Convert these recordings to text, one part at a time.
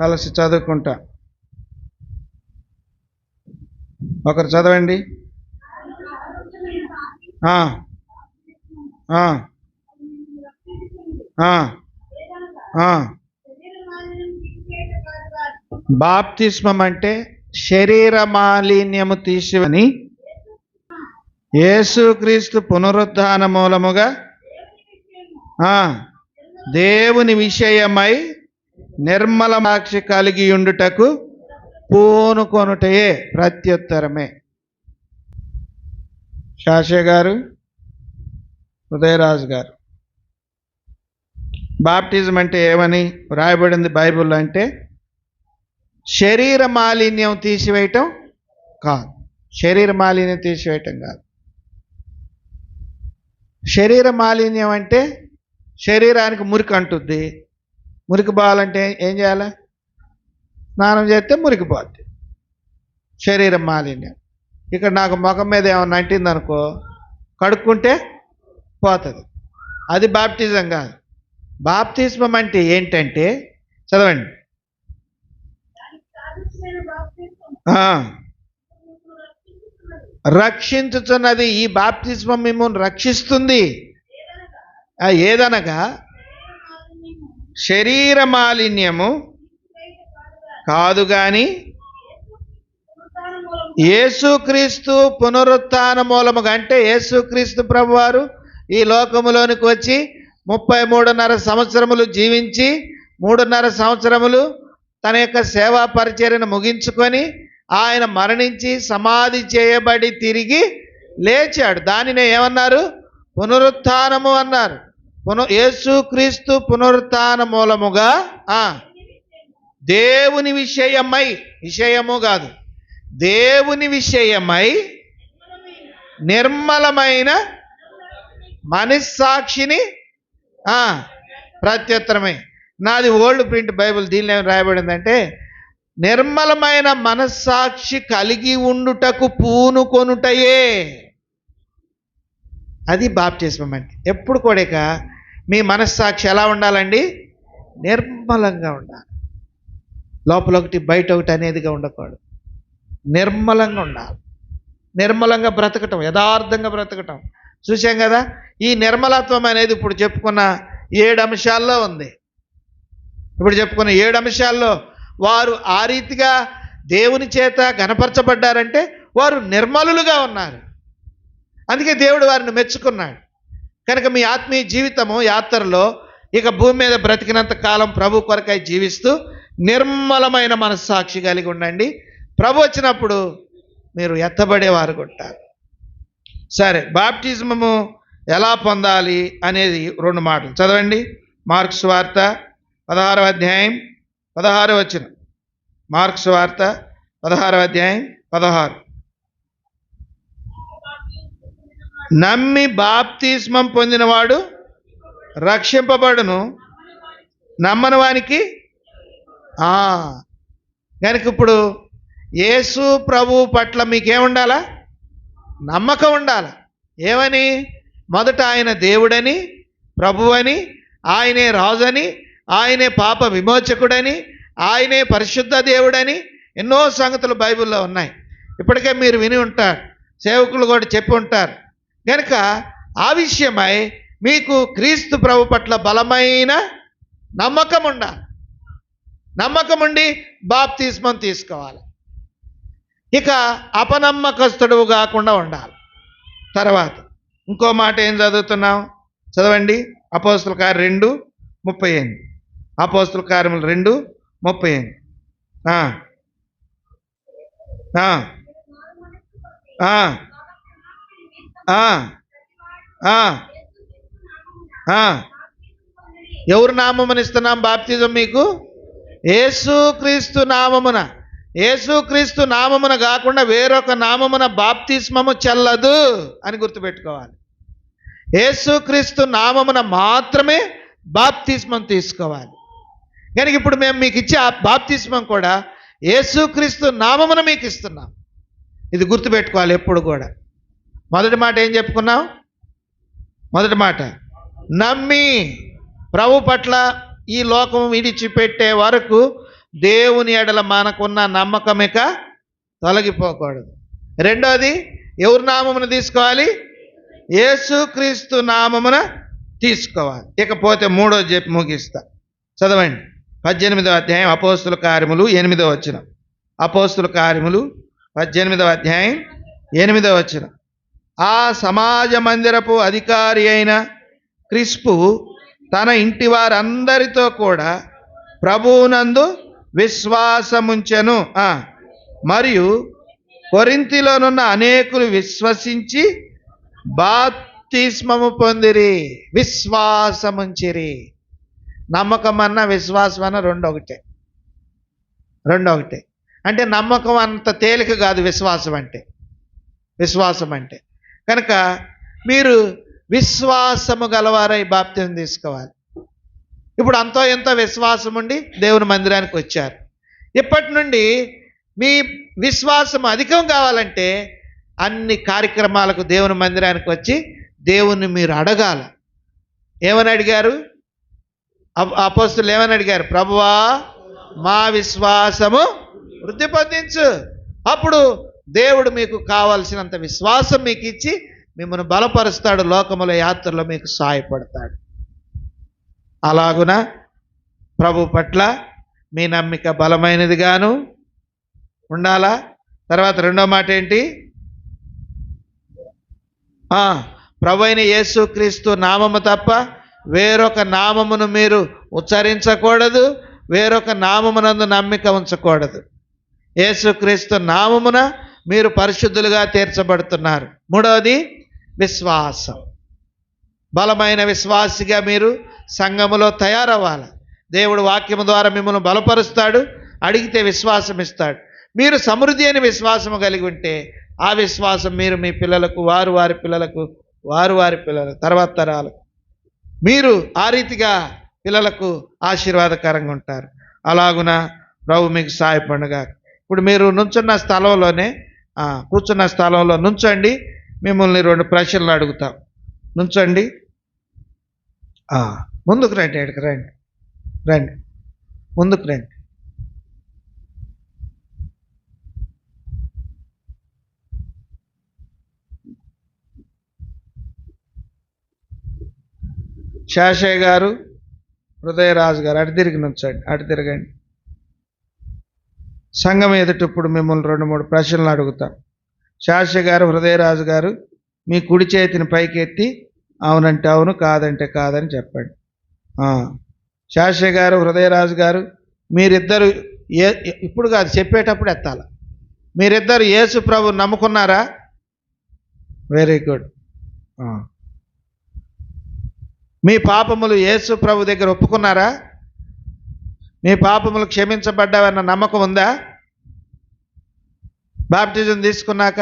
కలిసి చదువుకుంటా. ఒకరు చదవండి. బాప్తిస్మం అంటే శరీర మాలిన్యము తీసివని యేసుక్రీస్తు పునరుద్ధాన మూలముగా దేవుని విషయమై నిర్మల సాక్షి కలిగి ఉండుటకు పూనుకొనుటయే ప్రత్యుత్తరమే. శాషే గారు ఉదయరాజు గారు బాప్టిజం అంటే ఏమని వ్రాయబడింది బైబుల్ అంటే శరీర మాలిన్యం తీసివేయటం కాదు. శరీర మాలిన్యం తీసివేయటం కాదు. శరీర మాలిన్యం అంటే శరీరానికి మురికి అంటుంది మురికి పోవాలంటే ఏం చేయాలి? స్నానం చేస్తే మురికి పోద్ది మాలిన్యం. ఇక్కడ నాకు ముఖం మీద ఏమన్నా అంటింది అనుకో కడుక్కుంటే పోతుంది. అది బాప్టిజం కాదు. బాప్తిజం అంటే ఏంటంటే చదవండి. రక్షించుతున్నది రక్షించుచున్నది ఈ బాప్తిజం మిమ్మల్ని రక్షిస్తుంది. ఏదనగా శరీర మాలిన్యము కాదు కానీ యేసుక్రీస్తు పునరుత్న మూలముగా అంటే యేసుక్రీస్తు ప్రభువారు ఈ లోకములోనికి వచ్చి ముప్పై మూడున్నర సంవత్సరములు జీవించి మూడున్నర సంవత్సరములు తన యొక్క సేవా పరిచర్యను ముగించుకొని ఆయన మరణించి సమాధి చేయబడి తిరిగి లేచాడు. దానినే ఏమన్నారు? పునరుత్నము అన్నారు. పునః యేసుక్రీస్తు పునరుత్న మూలముగా దేవుని విషయమై విషయము కాదు దేవుని విషయమై నిర్మలమైన మనస్సాక్షిని ఆ, ప్రత్యుత్తరమే. నాది ఓల్డ్ ప్రింట్ బైబిల్ దీనిలో ఏమి రాయబడిందంటే నిర్మలమైన మనస్సాక్షి కలిగి ఉండుటకు పూనుకొనుటయే అది బాప్టిజం అంటే ఎప్పుడు కూడా మీ మనస్సాక్షి ఎలా ఉండాలండి? నిర్మలంగా ఉండాలి. లోపల ఒకటి బయట ఒకటి అనేదిగా ఉండకూడదు. నిర్మలంగా ఉండాలి. నిర్మలంగా బ్రతకటం యథార్థంగా బ్రతకటం. చూసాం కదా? ఈ నిర్మలత్వం అనేది ఇప్పుడు చెప్పుకున్న ఏడు అంశాల్లో ఉంది. ఇప్పుడు చెప్పుకున్న ఏడు అంశాల్లో వారు ఆ రీతిగా దేవుని చేత గనపరచబడ్డారంటే వారు నిర్మలులుగా ఉన్నారు. అందుకే దేవుడు వారిని మెచ్చుకున్నాడు. కనుక మీ ఆత్మీయ జీవితము యాత్రలో ఇక భూమి మీద బ్రతికినంత కాలం ప్రభు కొరకై జీవిస్తూ నిర్మలమైన మనస్సాక్షి కలిగి ఉండండి. ప్రభు వచ్చినప్పుడు మీరు ఎత్తబడేవారు కొట్టారు సరే బాప్టిజమము ఎలా పొందాలి అనేది రెండు మాటలు. చదవండి. మార్క్స్ వార్త పదహారవ అధ్యాయం పదహారు వచ్చిన మార్క్స్ వార్త పదహారవ అధ్యాయం పదహారు. నమ్మి బాప్తిస్మం పొందినవాడు రక్షింపబడును. నమ్మని వానికి? కనుక ఇప్పుడు యేసు ప్రభు పట్ల మీకేముండాలా? నమ్మకం ఉండాలి? ఏమని? మొదట ఆయన దేవుడని ప్రభువని ఆయనే రాజని ఆయనే పాప విమోచకుడని ఆయనే పరిశుద్ధ దేవుడని ఎన్నో సంగతులు బైబిల్లో ఉన్నాయి. ఇప్పటికే మీరు విని ఉంటారు. సేవకులు కూడా చెప్పి ఉంటారు. కనుక ఆ విషయమై మీకు క్రీస్తు ప్రభు పట్ల బలమైన నమ్మకం ఉండాలి నమ్మకం ఉండి బాప్తిస్మం తీసుకోవాలి. ఇక అపనమ్మకస్తుడు కాకుండా ఉండాలి. తర్వాత ఇంకో మాట ఏం చదువుతున్నాం? చదవండి. అపోస్తుల కారు రెండు ముప్పై ఎనిమిది. అపోస్తుల కార్యములు రెండు ముప్పై ఎనిమిది. ఆ. ఎవరు నామమున ఇస్తున్నాం బాప్తిజం మీకు? ఏసుక్రీస్తు నామమున. ఏసుక్రీస్తు నామమున కాకుండా వేరొక నామమున బాప్తిస్మము చెల్లదు అని గుర్తుపెట్టుకోవాలి. ఏసుక్రీస్తు నామమున మాత్రమే బాప్తిస్మం తీసుకోవాలి. కనుక ఇప్పుడు మేము మీకు ఇచ్చే ఆ బాప్తిస్మం కూడా ఏసుక్రీస్తు నామమున మీకు ఇస్తున్నాం. ఇది గుర్తుపెట్టుకోవాలి ఎప్పుడు కూడా. మొదటి మాట ఏం చెప్పుకున్నాం మొదటి మాట నమ్మి ప్రభు పట్ల ఈ లోకం విడిచిపెట్టే వరకు దేవుని ఎడల మనకున్న నమ్మకం ఇక తొలగిపోకూడదు. రెండోది ఎవరి నామమును తీసుకోవాలి? యేసుక్రీస్తు నామమున తీసుకోవాలి. ఇకపోతే మూడో చెప్పి ముగిస్తా. చదవండి. పద్దెనిమిదవ అధ్యాయం అపోస్తుల కార్యములు ఎనిమిదవ వచ్చిన అపోస్తుల కార్యములు పద్దెనిమిదవ అధ్యాయం ఎనిమిదవ వచ్చిన ఆ సమాజ మందిరపు అధికారి అయిన క్రిస్పు తన ఇంటి వారందరితో కూడా ప్రభువునందు విశ్వాసముంచెను. మరియు కొరింతిలోనున్న అనేకులు విశ్వసించి బాప్తిస్మము పొందిరి విశ్వాసముంచిరి. నమ్మకం అన్న విశ్వాసం అన్న రెండు ఒకటే అంటే నమ్మకం అంత తేలిక కాదు విశ్వాసం అంటే విశ్వాసం అంటే కనుక మీరు విశ్వాసము గలవారై బాప్త్యం తీసుకోవాలి. ఇప్పుడు అంతో ఎంతో విశ్వాసం ఉండి దేవుని మందిరానికి వచ్చారు. ఇప్పటి నుండి మీ విశ్వాసం అధికం కావాలంటే అన్ని కార్యక్రమాలకు దేవుని మందిరానికి వచ్చి దేవుణ్ణి మీరు అడగాల. ఏమని అడిగారు? అపోస్తులు ఏమని అడిగారు? ప్రభువా మా విశ్వాసము వృద్ధి పొందించు. అప్పుడు దేవుడు మీకు కావలసినంత విశ్వాసం మీకు ఇచ్చి మిమ్మల్ని బలపరుస్తాడు లోకముల యాత్రలో మీకు సహాయపడతాడు. అలాగున ప్రభు పట్ల మీ నమ్మిక బలమైనది గాను ఉండాలా? తర్వాత రెండో మాట ఏంటి? ప్రభు అయిన యేసుక్రీస్తు నామము తప్ప వేరొక నామమును మీరు ఉచ్చరించకూడదు వేరొక నామమునందు నమ్మిక ఉంచకూడదు. యేసుక్రీస్తు నామమున మీరు పరిశుద్ధులుగా తీర్చబడుతున్నారు. మూడవది విశ్వాసం. బలమైన విశ్వాసిగా మీరు సంఘములో తయారవ్వాలి. దేవుడు వాక్యము ద్వారా మిమ్మల్ని బలపరుస్తాడు అడిగితే విశ్వాసం ఇస్తాడు. మీరు సమృద్ధి అని విశ్వాసము కలిగి ఉంటే ఆ విశ్వాసం మీరు మీ పిల్లలకు వారు వారి పిల్లలకు వారు వారి పిల్లలకు తర్వాత తరాలకు. మీరు ఆ రీతిగా పిల్లలకు ఆశీర్వాదకరంగా ఉంటారు. అలాగున ప్రభు మీకు సాయపడగా ఇప్పుడు మీరు నుంచున్న స్థలంలోనే కూర్చున్న స్థలంలో నుంచండి. మిమ్మల్ని రెండు ప్రశ్నలు అడుగుతాం. నుంచండి. ముందుకు రండి ఇక్కడికి రండి. రండి. ముందుకు రండి. శాషయ్య గారు హృదయరాజు గారు అటు తిరిగి నుంచండి అటు తిరగండి. సంఘం ఎదుట ఇప్పుడు మిమ్మల్ని రెండు మూడు ప్రశ్నలు అడుగుతాం. శాస్త్రి గారు హృదయరాజు గారు మీ కుడి చేతిని పైకెత్తి అవునంటే అవును కాదంటే కాదని చెప్పండి. శాస్త్రి గారు హృదయరాజు గారు మీరిద్దరు ఏ ఇప్పుడు కాదు చెప్పేటప్పుడు ఎత్తాల. మీరిద్దరు యేసు ప్రభు నమ్ముకున్నారా? Very good. మీ పాపములు యేసు ప్రభు దగ్గర ఒప్పుకున్నారా? మీ పాపములు క్షమించబడ్డావన్న నమ్మకం ఉందా? బాప్టిజం తీసుకున్నాక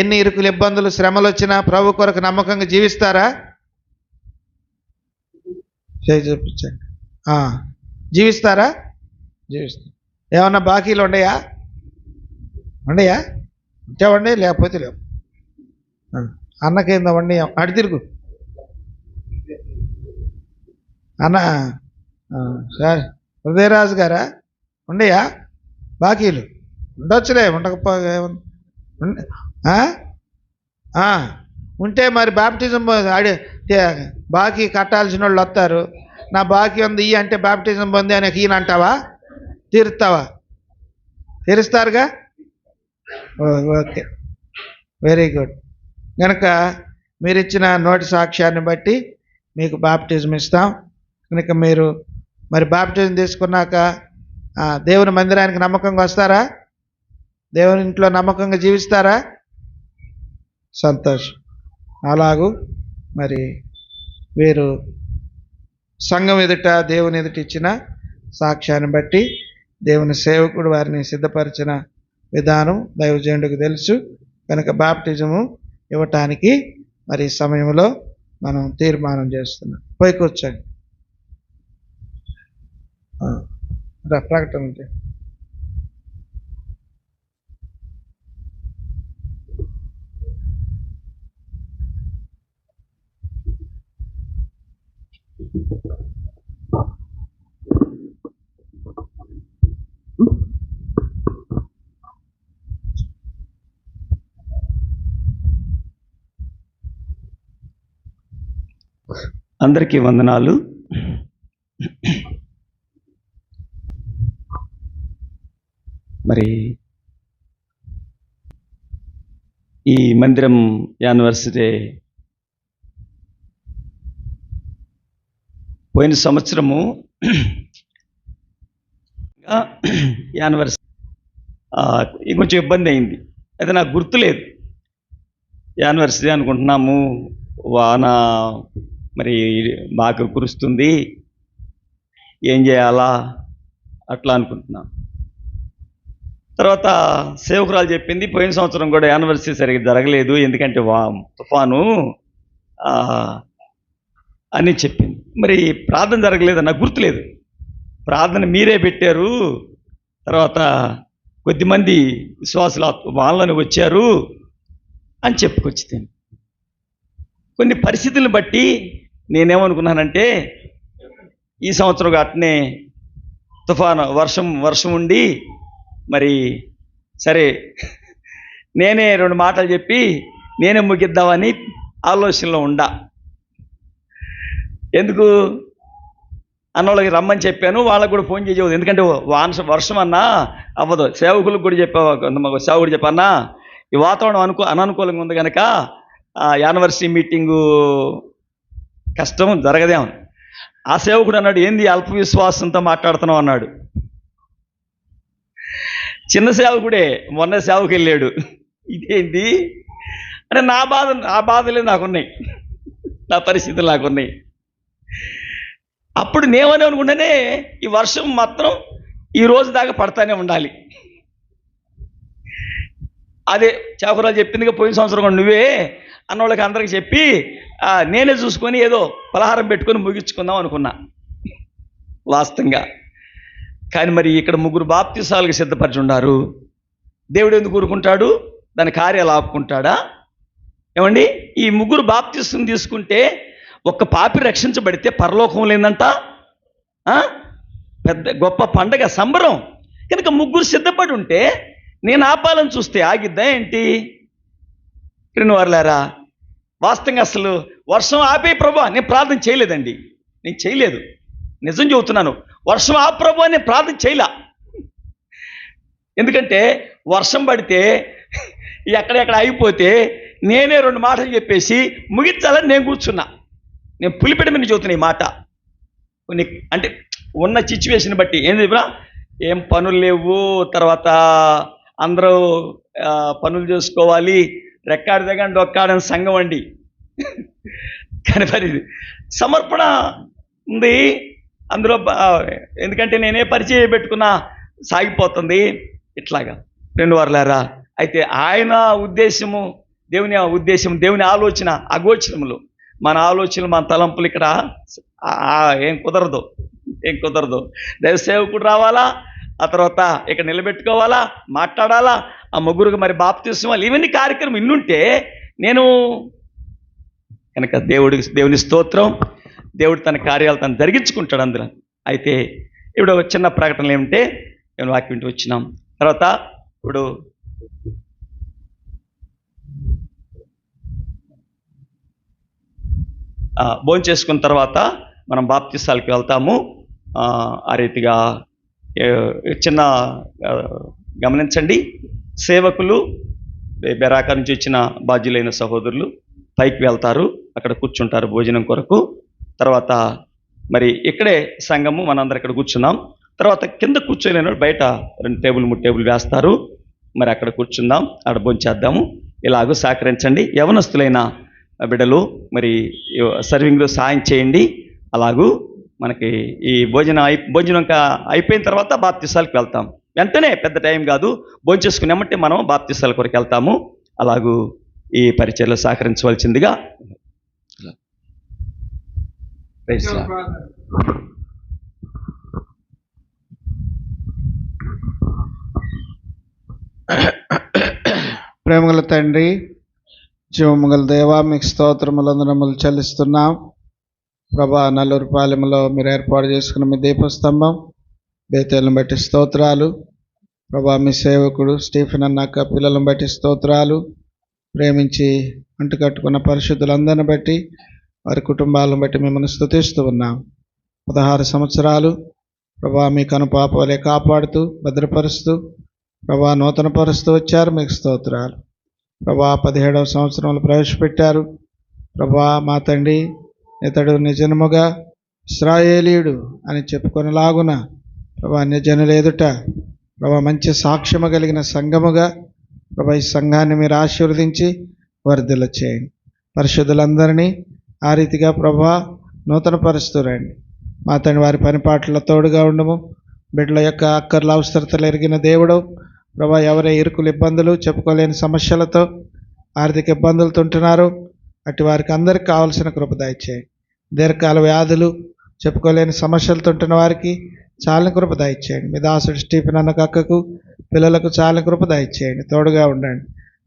ఎన్ని ఇరుకులు ఇబ్బందులు శ్రమలు వచ్చినా ప్రభు కొరకు నమ్మకంగా జీవిస్తారా? చేయి చూపించండి. జీవిస్తారా? జీవిస్తారు ఏమన్నా బాకీలు ఉండయా ఉండయా ఉంటే ఉండే లేకపోతే లేవు. అన్నకేందో వండి అడి తిరుగు. అన్న సార్. హృదయరాజు గారా? ఉండయా? బాకీలు. ఉండొచ్చులే ఉండకపోగా ఏముంది? ఉంటే మరి బాప్టిజం అడి బాకీ కట్టాల్సిన వాళ్ళు వస్తారు నా బాకీ ఉంది ఈ అంటే బాప్టిజం పొంది అని ఈయన అంటావా తీరుస్తావా తీరుస్తారుగా? Oh, okay. Very good. కనుక మీరు ఇచ్చిన నోటి సాక్ష్యాన్ని బట్టి మీకు బాప్టిజం ఇస్తాం. కనుక మీరు మరి బాప్టిజం తీసుకున్నాక దేవుని మందిరానికి నమ్మకంగా వస్తారా? దేవుని ఇంట్లో నమ్మకంగా జీవిస్తారా? సంతోషం. అలాగూ మరి వీరు సంఘం ఎదుట దేవుని ఎదుట ఇచ్చిన సాక్ష్యాన్ని బట్టి దేవుని సేవకుడు వారిని సిద్ధపరిచిన విధానం దైవజనుడికి తెలుసు. కనుక బాప్టిజము ఇవ్వటానికి మరి సమయంలో మనం తీర్మానం చేస్తున్నాం. పోయి కూర్చోండి. ప్రకటన అందరికీ వందనాలు. మరి ఈ మందిరం యానివర్సిటీ పోయిన సంవత్సరము యానివర్సరీ కొంచెం ఇబ్బంది అయింది. అయితే నాకు గుర్తులేదు యానివర్సరీ అనుకుంటున్నాము వాన మరి బాగా కురుస్తుంది ఏం చేయాలా అట్లా అనుకుంటున్నాం తర్వాత సేవకురాలు చెప్పింది పోయిన సంవత్సరం కూడా యానివర్సరీ సరిగ్గా జరగలేదు ఎందుకంటే వా తుఫాను. అని చెప్పింది. మరి ప్రార్థన జరగలేదు నాకు గుర్తులేదు ప్రార్థన మీరే పెట్టారు తర్వాత కొద్దిమంది విశ్వాసులు వాళ్ళని వచ్చారు అని చెప్పుకొచ్చి కొన్ని పరిస్థితులను బట్టి నేనేమనుకున్నానంటే ఈ సంవత్సరం అట్నే తుఫాను వర్షం వర్షం ఉండి మరి సరే నేనే రెండు మాటలు చెప్పి నేనే ముగిద్దామని ఆలోచనలో ఉండా. ఎందుకు? అన్నోళ్ళకి రమ్మని చెప్పాను వాళ్ళకు కూడా ఫోన్ చేయవద్దు ఎందుకంటే వాన వర్షం అన్నా అవ్వదు. సేవకులకు కూడా చెప్పావు? మాకు సేవకుడు చెప్పన్నా ఈ వాతావరణం అనుకూ అననుకూలంగా ఉంది కనుక యానివర్సరీ మీటింగు కష్టం జరగదేమని ఆ సేవకుడు అన్నాడు ఏంది అల్ప విశ్వాసంతో మాట్లాడుతున్నావు? అన్నాడు. చిన్న సేవకుడే మొన్న సేవకు వెళ్ళాడు ఇదేంటి అంటే నా బాధ నా బాధలే నాకున్నాయి. నా పరిస్థితులు నాకున్నాయి. అప్పుడు నేమని అనుకుంటేనే ఈ వర్షం మాత్రం ఈ రోజు దాకా పడతానే ఉండాలి. అదే చాకురాలు చెప్పిందిగా పోయిన సంవత్సరం కూడా నువ్వే అన్నోళ్ళకి అందరికి చెప్పి నేనే చూసుకొని ఏదో పలహారం పెట్టుకొని ముగించుకుందాం అనుకున్నా. వాస్తవంగా. కానీ మరి ఇక్కడ ముగ్గురు బాప్తిసాలకు సిద్ధపరిచి ఉన్నారు దేవుడు ఎందుకు ఊరుకుంటాడు? దాని కార్యాలు ఆపుకుంటాడా? ఏమండి? ఈ ముగ్గురు బాప్తిసం తీసుకుంటే ఒక్క పాపి రక్షించబడితే పరలోకం లేదంట. పెద్ద గొప్ప పండగ సంబరం. కనుక ముగ్గురు సిద్ధపడి ఉంటే నేను ఆపాలని చూస్తే ఆగిద్దా ఏంటి? వారులారా వాస్తవంగా అసలు వర్షం ఆపే ప్రభా నేను ప్రార్థన చేయలేదండి. నేను చేయలేదు. నిజం చెబుతున్నాను. వర్షం ఆ ప్రభు అని ప్రార్థన చేయలే. ఎందుకంటే వర్షం పడితే ఎక్కడెక్కడ అయిపోతే నేనే రెండు మాటలు చెప్పేసి ముగించాలని నేను కూర్చున్నా. నేను పులిపెడ మీద చెబుతున్నా ఈ మాట. కొన్ని అంటే ఉన్న సిచ్యువేషన్ బట్టి. ఏం చెప్పినా? ఏం పనులు లేవు తర్వాత అందరూ పనులు చేసుకోవాలి. రెక్కాడి దగ్గర డొక్కాడని సంఘం అండి. కానీ మరి సమర్పణ ఉంది. అందులో ఎందుకంటే నేనే పరిచయం పెట్టుకున్నా సాగిపోతుంది. ఇట్లాగా. రెండు వారులారా? అయితే ఆయన ఉద్దేశము దేవుని ఉద్దేశం దేవుని ఆలోచన అగోచనములు. మన ఆలోచనలు మన తలంపులు ఇక్కడ ఏం కుదరదు. ఏం కుదరదు. దైవ సేవకుడు రావాలా? ఆ తర్వాత ఇక్కడ నిలబెట్టుకోవాలా? మాట్లాడాలా? ఆ ముగ్గురికి మరి బాప్తిస్మాలు ఇవన్నీ కార్యక్రమం ఇన్నుంటే నేను కనుక దేవుడి దేవుని స్తోత్రం దేవుడు తన కార్యాలు తను జరిగించుకుంటాడు అందులో. అయితే ఇప్పుడు ఒక చిన్న ప్రకటనలు ఏమిటంటే నేను వాక్యం వింటూ వచ్చినాం. తర్వాత ఇప్పుడు భోజనం చేసుకున్న తర్వాత మనం బాప్తిస్తాలకి వెళ్తాము. ఆ, రీతిగా చిన్న గమనించండి. సేవకులు బెరాక నుంచి వచ్చిన బాధ్యులైన సహోదరులు పైకి వెళ్తారు. అక్కడ కూర్చుంటారు భోజనం కొరకు. తర్వాత మరి ఇక్కడే సంఘము మనందరం ఇక్కడ కూర్చున్నాం. తర్వాత కింద కూర్చోలేని బయట రెండు టేబుల్ మూడు టేబుల్ వేస్తారు. మరి అక్కడ కూర్చుందాం అక్కడ భోంచేద్దాము ఇలాగూ సహకరించండి. యవనస్తులైన బిడ్డలు మరి సర్వింగ్లో సాయం చేయండి. అలాగూ మనకి ఈ భోజనం అయి భోజనం అయిపోయిన తర్వాత బాప్తిసాలకు వెళ్తాం. వెంటనే పెద్ద టైం కాదు భోజనం చేసుకునేమంటే మనం బాప్తిసాల కొరకు వెళ్తాము. అలాగూ ఈ పరిచయలో సహకరించవలసిందిగా Praise Lord. ప్రేమగల తండ్రి జీవముగల దేవా మీకు స్తోత్రములందరములు చెల్లిస్తున్నాం. ప్రభా నల్లూరు పాలెంలో మీరు ఏర్పాటు చేసుకున్న మీ దీపస్తంభం బేతేలను బట్టి స్తోత్రాలు. ప్రభా మీ సేవకుడు స్టీఫెన్ అన్నాక పిల్లలను బట్టి స్తోత్రాలు. ప్రేమించి అంటుకట్టుకున్న పరిశుద్ధులందరిని బట్టి వారి కుటుంబాలను బట్టి మిమ్మల్ని స్థుతిస్తూ ఉన్నాం. పదహారు సంవత్సరాలు ప్రభా మీ కనుపాప వలె కాపాడుతూ భద్రపరుస్తూ ప్రభా నూతనపరుస్తూ వచ్చారు మీకు స్తోత్రాలు. ప్రభా పదిహేడవ సంవత్సరంలో ప్రవేశపెట్టారు. ప్రభా మా తండ్రి ఇతడు నిజముగా ఇస్రాయేలీయుడు అని చెప్పుకొనలాగున ప్రభా నిజనుల ఎదుట ప్రభా మంచి సాక్ష్యము కలిగిన సంఘముగా ప్రభా ఈ సంఘాన్ని మీరు ఆశీర్వదించి వర్ధల చేయండి పరిశుద్ధులందరినీ ఆ రీతిగా ప్రభా నూతన పరుస్తురండి మా తండ్రి వారి పనిపాట్ల తోడుగా ఉండము. బిడ్డల యొక్క అక్కర్ల అవసరతలు ఎరిగిన దేవుడు. ప్రభా ఎవరే ఇరుకులు ఇబ్బందులు చెప్పుకోలేని సమస్యలతో ఆర్థిక ఇబ్బందులతో ఉంటున్నారు అటు వారికి అందరికి కావాల్సిన కృప దయచేయండి దీర్ఘకాల వ్యాధులు చెప్పుకోలేని సమస్యలతో ఉంటున్న వారికి చాలా కృప దయచేయండి. మీ దాసుడు స్టీఫెన్ అన్న కక్కకు పిల్లలకు చాలా కృప దయచేయండి. తోడుగా ఉండండి.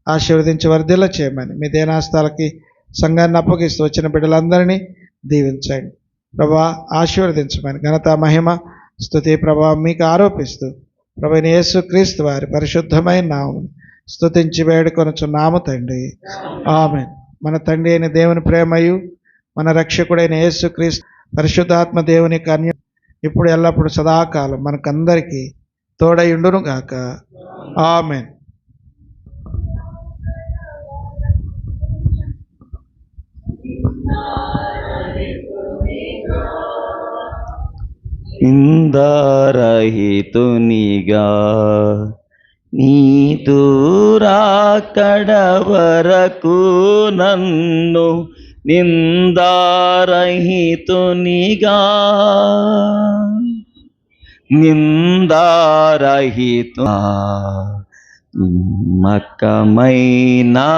ఆశీర్వదించి వర్ధిల్ల చేయమని మీ దేనాస్తాలకి సంఘాన్ని అప్పగిస్తూ వచ్చిన బిడ్డలందరినీ దీవించండి. ప్రభా ఆశీర్వదించమని ఘనత మహిమ స్తుతి ప్రభా మీకు ఆరోపిస్తూ ప్రభు యేసు క్రీస్తు వారి పరిశుద్ధమైన నామం స్తుతించి వేడుకొనుచున్నాము తండ్రి. ఆమె మన తండ్రి అయిన దేవుని ప్రేమయు మన రక్షకుడైన యేసు క్రీస్తు పరిశుద్ధాత్మ దేవుని కన్య ఇప్పుడు ఎల్లప్పుడు సదాకాలం మనకందరికీ తోడయుండును గాక ఆమెన్. ఇందారహితునిగా నీ కడవరకు వరకు నన్ను నిందారహితునిగా నిందారహితు మకమైనా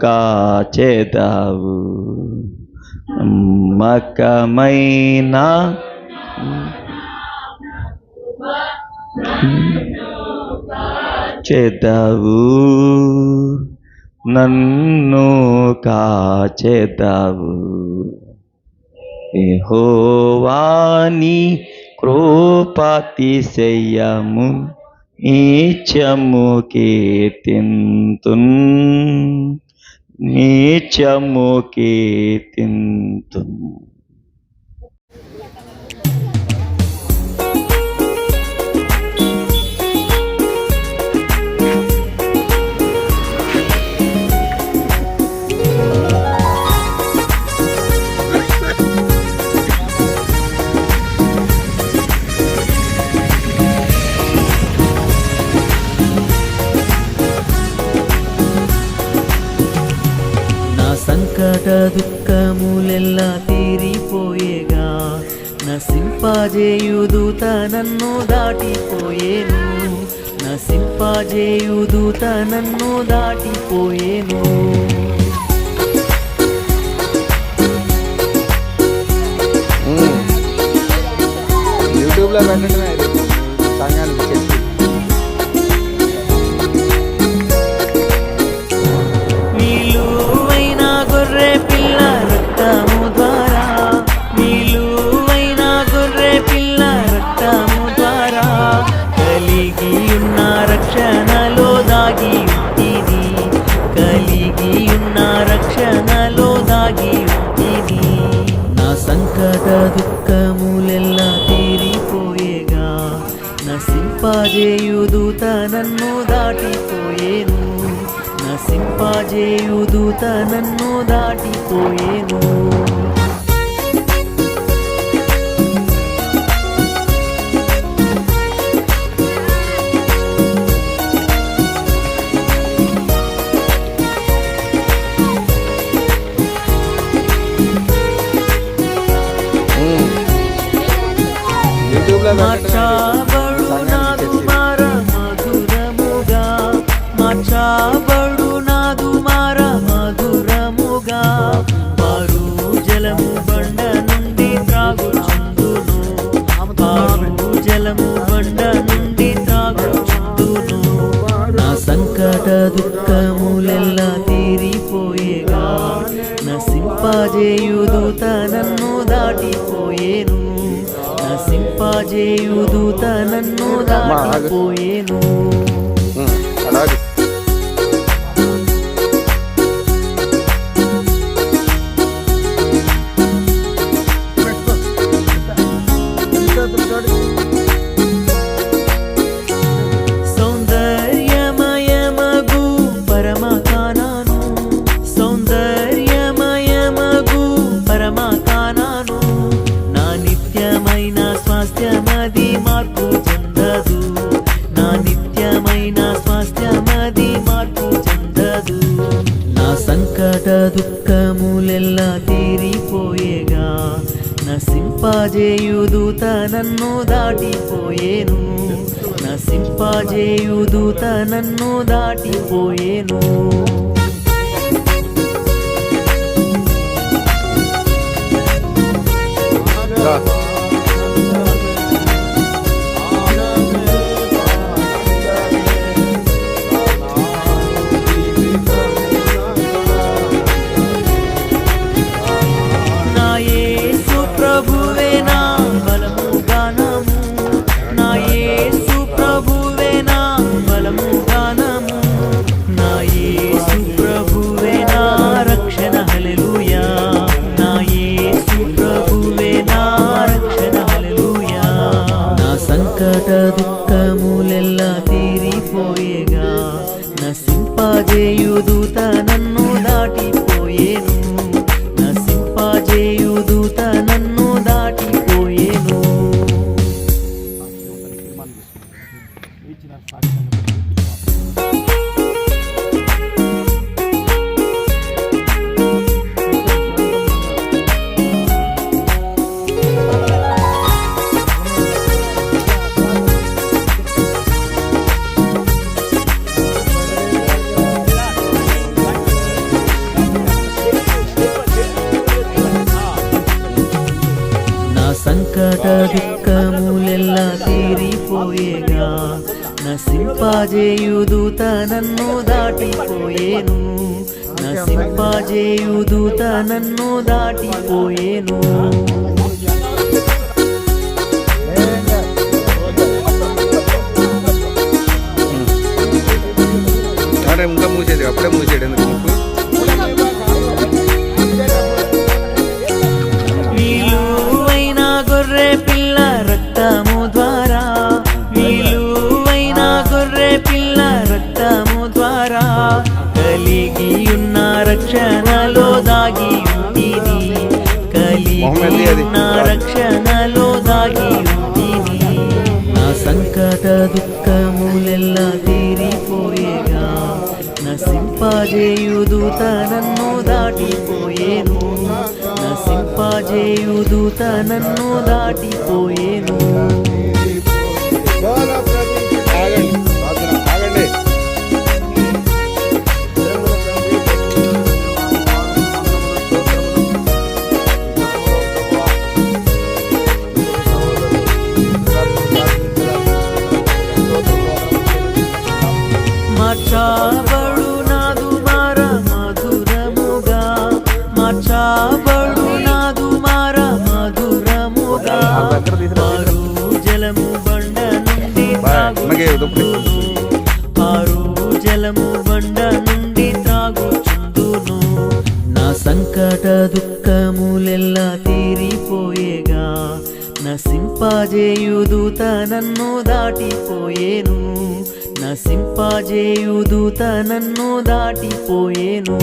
కాచేదావు మకమైనా? చేదావు నన్ను కాచేదావు యెహోవాని కృపాతిశయము నీచము కీర్తింతున్ నీచము కీర్తింతున్ నసింపజేయుదూత నన్ను దాటిపోయేను. కోత నన్ను దాటిపోయేను ತನನ್ನು అది రక్షణలో దాగి నా సంకట దుఃఖములెల్ల తీరిపోయేగా. నసింపజేయుదు తనన్ను దాటిపోయేను. నసింపజేయుదు తనన్ను దాటిపోయేను. దుఃఖములెల్ల తీరిపోయేగా. నసింపజేయుదూత నన్ను దాటిపోయేను. నసింపజేయుదూత నన్ను దాటిపోయేను.